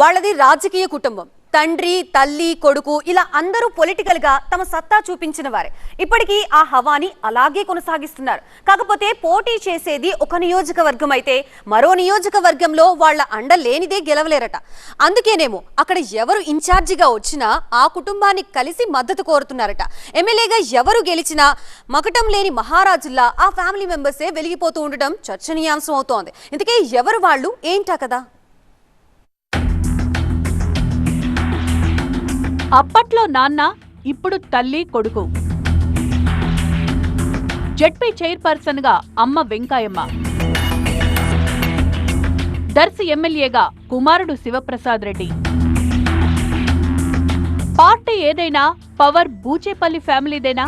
వాళ్ళది రాజకీయ కుటుంబం. తండ్రి తల్లి కొడుకు ఇలా అందరూ పొలిటికల్గా తమ సత్తా చూపించిన వారే. ఇప్పటికీ ఆ హవాని అలాగే కొనసాగిస్తున్నారు. కాకపోతే పోటీ చేసేది ఒక నియోజకవర్గం అయితే మరో నియోజకవర్గంలో వాళ్ళ అండ లేనిదే గెలవలేరట. అందుకేనేమో అక్కడ ఎవరు ఇన్ఛార్జిగా వచ్చినా ఆ కుటుంబాన్ని కలిసి మద్దతు కోరుతున్నారట. ఎమ్మెల్యేగా ఎవరు గెలిచినా మకటం లేని మహారాజుల్లా ఆ ఫ్యామిలీ మెంబర్సే వెలిగిపోతూ ఉండటం చర్చనీయాంశం అవుతోంది. ఇందుకే ఎవరు వాళ్ళు? ఏంటా కదా అప్పట్లో నాన్న ఇప్పుడు తల్లి కొడుకు. జడ్పీ చైర్పర్సన్గా అమ్మ వెంకాయమ్మ దర్శి ఎమ్మెల్యేగా కుమారుడు శివప్రసాద్ రెడ్డి. పార్టీ ఏదైనా పవర్ బూచేపల్లి ఫ్యామిలీదేనా?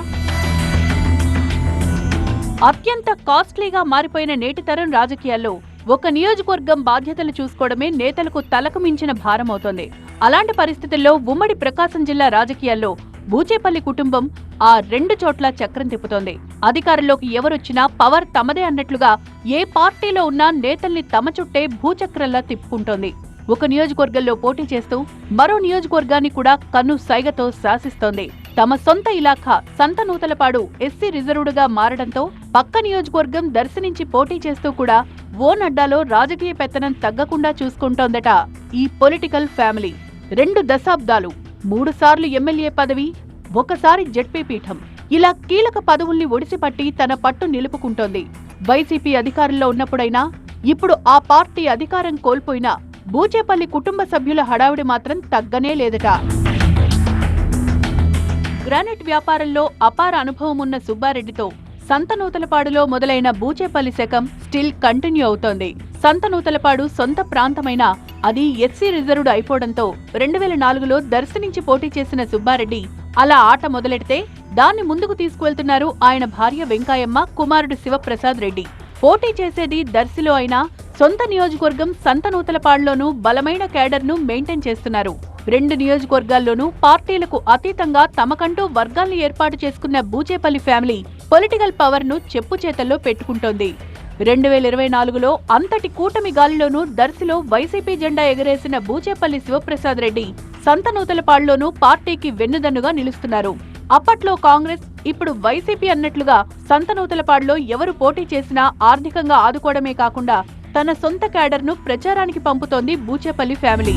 అత్యంత కాస్ట్లీగా మారిపోయిన నేటి తరం రాజకీయాల్లో ఒక నియోజకవర్గం బాధ్యతలు చూసుకోవడమే నేతలకు తలకు మించిన భారమవుతోంది అలాంటి పరిస్థితుల్లో ఉమ్మడి ప్రకాశం జిల్లా రాజకీయాల్లో బూచేపల్లి కుటుంబం ఆ రెండు చోట్ల చక్రం తిప్పుతోంది. అధికారంలోకి ఎవరొచ్చినా పవర్ తమదే అన్నట్లుగా ఏ పార్టీలో ఉన్నా నేతల్ని తమ చుట్టే భూచక్రంలా తిప్పుకుంటోంది. ఒక నియోజకవర్గంలో పోటీ చేస్తూ మరో నియోజకవర్గాన్ని కూడా కన్ను సైగతో శాసిస్తోంది. తమ సొంత ఇలాఖా సంతనూతలపాడు ఎస్సీ రిజర్వ్డ్గా మారడంతో పక్క నియోజకవర్గం దర్శనించి పోటీ చేస్తూ కూడా ఓ నడ్డాలో రాజకీయ పెత్తనం తగ్గకుండా చూసుకుంటోందట ఈ పొలిటికల్ ఫ్యామిలీ. రెండు దశాబ్దాలు మూడు సార్లు ఎమ్మెల్యే పదవి ఒకసారి జడ్పీ పీఠం. ఇలా కీలక పదవుల్ని ఒడిసిపట్టి తన పట్టు నిలుపుకుంటోంది. వైసీపీ అధికారంలో ఉన్నప్పుడైనా ఇప్పుడు ఆ పార్టీ అధికారం కోల్పోయినా బూచేపల్లి కుటుంబ సభ్యుల హడావిడి మాత్రం తగ్గనే లేదట. గ్రానైట్ వ్యాపారంలో అపార అనుభవం ఉన్న సుబ్బారెడ్డితో సంతనూతలపాడులో మొదలైన బూచేపల్లి శకం స్టిల్ కంటిన్యూ అవుతోంది. సంతనూతలపాడు సొంత ప్రాంతమైన అది ఎస్సీ రిజర్వ్డ్ అయిపోవడంతో రెండు వేల నాలుగులో దర్శనించి పోటీ చేసిన సుబ్బారెడ్డి అలా ఆట మొదలెడితే దాన్ని ముందుకు తీసుకువెళ్తున్నారు ఆయన భార్య వెంకాయమ్మ కుమారుడు శివప్రసాద్ రెడ్డి. పోటీ చేసేది దర్శిలో అయినా సొంత నియోజకవర్గం సంతనూతలపాడులోనూ బలమైన క్యాడర్ను మెయింటైన్ చేస్తున్నారు. రెండు నియోజకవర్గాల్లోనూ పార్టీలకు అతీతంగా తమకంటూ వర్గాల్ని ఏర్పాటు చేసుకున్న బూచేపల్లి ఫ్యామిలీ పొలిటికల్ పవర్ను చెప్పు చేతల్లో పెట్టుకుంటోంది. రెండు వేల ఇరవై నాలుగులో అంతటి కూటమి గాలిలోనూ దర్శిలో వైసీపీ జెండా ఎగరేసిన బూచేపల్లి శివప్రసాద్ రెడ్డి సంతనూతలపాడులోనూ పార్టీకి వెన్నుదన్నుగా నిలుస్తున్నారు. అప్పట్లో కాంగ్రెస్ ఇప్పుడు వైసీపీ అన్నట్లుగా సంతనూతలపాడులో ఎవరు పోటీ చేసినా ఆర్థికంగా ఆదుకోవడమే కాకుండా తన సొంత క్యాడర్ను ప్రచారానికి పంపుతోంది బూచేపల్లి ఫ్యామిలీ.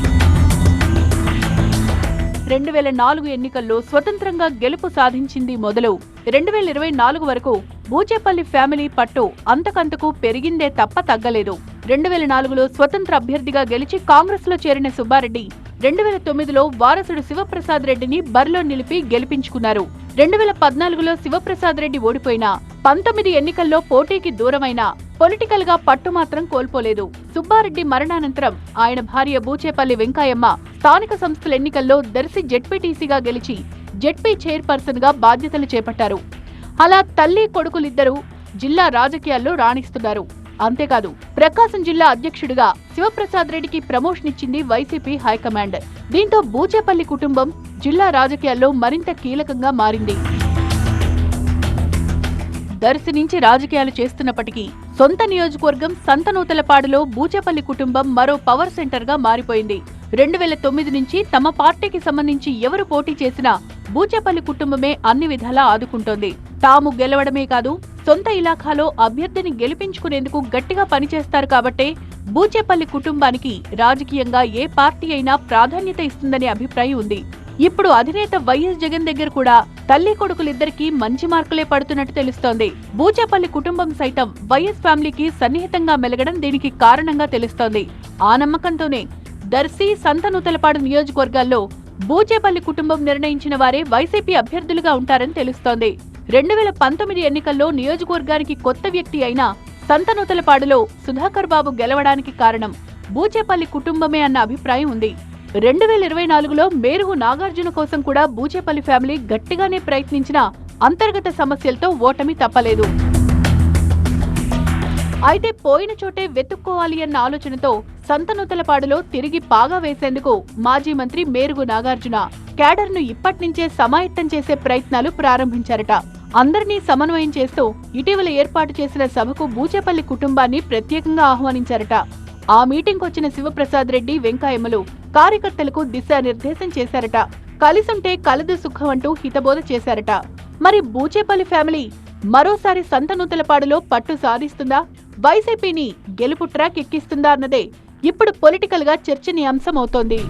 రెండు వేల నాలుగు ఎన్నికల్లో స్వతంత్రంగా గెలుపు సాధించింది మొదలు. రెండు వేల ఇరవై నాలుగు వరకు బూచేపల్లి ఫ్యామిలీ పట్టు అంతకంతకు పెరిగిందే తప్ప తగ్గలేదు. రెండు వేల నాలుగులో స్వతంత్ర అభ్యర్థిగా గెలిచి కాంగ్రెస్లో చేరిన సుబ్బారెడ్డి రెండు వేల తొమ్మిదిలో వారసుడు శివప్రసాద్ రెడ్డిని బరిలో నిలిపి గెలిపించుకున్నారు. రెండు వేల పద్నాలుగులో శివప్రసాద్ రెడ్డి ఓడిపోయినా పంతొమ్మిది ఎన్నికల్లో పోటీకి దూరమైన పొలిటికల్గా పట్టు మాత్రం కోల్పోలేదు. సుబ్బారెడ్డి మరణానంతరం ఆయన భార్య బూచేపల్లి వెంకాయమ్మ స్థానిక సంస్థల ఎన్నికల్లో దర్శి జెడ్పీటీసీగా గెలిచి జెడ్పీ చైర్పర్సన్గా బాధ్యతలు చేపట్టారు. అలా తల్లి కొడుకులిద్దరూ జిల్లా రాజకీయాల్లో రాణిస్తున్నారు. అంతేకాదు ప్రకాశం జిల్లా అధ్యక్షుడిగా శివప్రసాద్ రెడ్డికి ప్రమోషన్ ఇచ్చింది వైసీపీ హైకమాండ్. దీంతో బూచేపల్లి కుటుంబం జిల్లా రాజకీయాల్లో మరింత కీలకంగా మారింది. దర్శి నుంచి రాజకీయాలు చేస్తున్నప్పటికీ సొంత నియోజకవర్గం సంతనూతలపాడులో బూచేపల్లి కుటుంబం మరో పవర్ సెంటర్గా మారిపోయింది. రెండు వేల తొమ్మిది నుంచి తమ పార్టీకి సంబంధించి ఎవరు పోటీ చేసినా బూచేపల్లి కుటుంబమే అన్ని విధాలా ఆదుకుంటోంది. తాము గెలవడమే కాదు సొంత ఇలాఖాలో అభ్యర్థిని గెలిపించుకునేందుకు గట్టిగా పనిచేస్తారు కాబట్టే బూచేపల్లి కుటుంబానికి రాజకీయంగా ఏ పార్టీ అయినా ప్రాధాన్యత ఇస్తుందనే అభిప్రాయం ఉంది. ఇప్పుడు అధినేత వైఎస్ జగన్ దగ్గర కూడా తల్లి కొడుకులిద్దరికీ మంచి మార్కులే పడుతున్నట్టు తెలుస్తోంది. బూచేపల్లి కుటుంబం సైతం వైఎస్ ఫ్యామిలీకి సన్నిహితంగా మెలగడం దీనికి కారణంగా తెలుస్తోంది. ఆ నమ్మకంతోనే దర్శి సంతనూతలపాడు నియోజకవర్గాల్లో బూచేపల్లి కుటుంబం నిర్ణయించిన వారే వైసీపీ అభ్యర్థులుగా ఉంటారని తెలుస్తోంది. రెండు వేల పంతొమ్మిది ఎన్నికల్లో నియోజకవర్గానికి కొత్త వ్యక్తి అయిన సంతనూతలపాడులో సుధాకర్ బాబు గెలవడానికి కారణం బూచేపల్లి కుటుంబమే అన్న అభిప్రాయం ఉంది. రెండు వేల ఇరవై నాలుగులో మేరుగు నాగార్జున కోసం కూడా బూచేపల్లి ఫ్యామిలీ గట్టిగానే ప్రయత్నించిన అంతర్గత సమస్యలతో ఓటమి తప్పలేదు. అయితే పోయిన చోటే వెతుక్కోవాలి అన్న ఆలోచనతో సంతనూతలపాడులో తిరిగి పాగా వేసేందుకు మాజీ మంత్రి మేరుగు నాగార్జున క్యాడర్ను ఇప్పట్నుంచే సమాయత్తం చేసే ప్రయత్నాలు ప్రారంభించారట. అందరినీ సమన్వయం చేస్తూ ఇటీవల ఏర్పాటు చేసిన సభకు బూచేపల్లి కుటుంబాన్ని ప్రత్యేకంగా ఆహ్వానించారట. ఆ మీటింగ్ వచ్చిన శివప్రసాద్ రెడ్డి వెంకాయమ్మలు కార్యకర్తలకు దిశానిర్దేశం చేశారట. కలిసుంటే కలదు సుఖం అంటూ హితబోధ చేశారట. మరి బూచేపల్లి ఫ్యామిలీ మరోసారి సంతనూతలపాడులో పట్టు సాధిస్తుందా? వైసీపీని గెలుపు ట్రాక్ ఎక్కిస్తుందా అన్నదే ఇప్పుడు పొలిటికల్గా చర్చనీయాంశమవుతోంది.